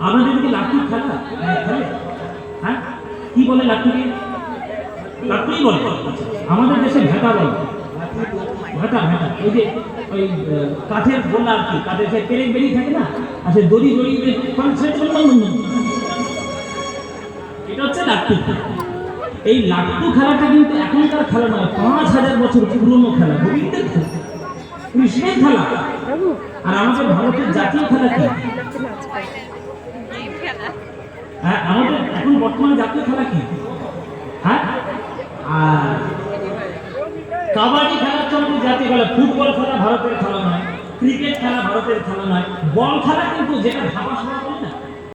আমাদের দিকে লাঠি খেলা? হ্যাঁ, হ্যাঁ? কি বলে লাঠিকে? লাঠি বলে। আমাদের দেশে ভেটা বলে। ভেটা ভেটা। ওই যে ওই কাঠের গোলা আর কি কাঠের সে পেরেক বেরিয়ে থাকে না আর সে দড়ি দড়ি এটা হচ্ছে লাট্টু এই লাট্টু খেলাটা কিন্তু এখনকার খেলা নয়, পাঁচ হাজার বছর পুরনো খেলা গোবিন্দের খেলা। কৃষ্ণের খেলা। আর আমাদের ভারতের জাতীয় খেলা কি? হ্যাঁ আমাদের এখন বর্তমানে জাতীয় খেলা কি? হ্যাঁ? আর কাবাডি খেলা হচ্ছে জাতীয় খেলা, ফুটবল খেলা ভারতের খেলা নয়, ক্রিকেট খেলা ভারতের খেলা নয়, বল খেলা কিন্তু যেটা ভাবা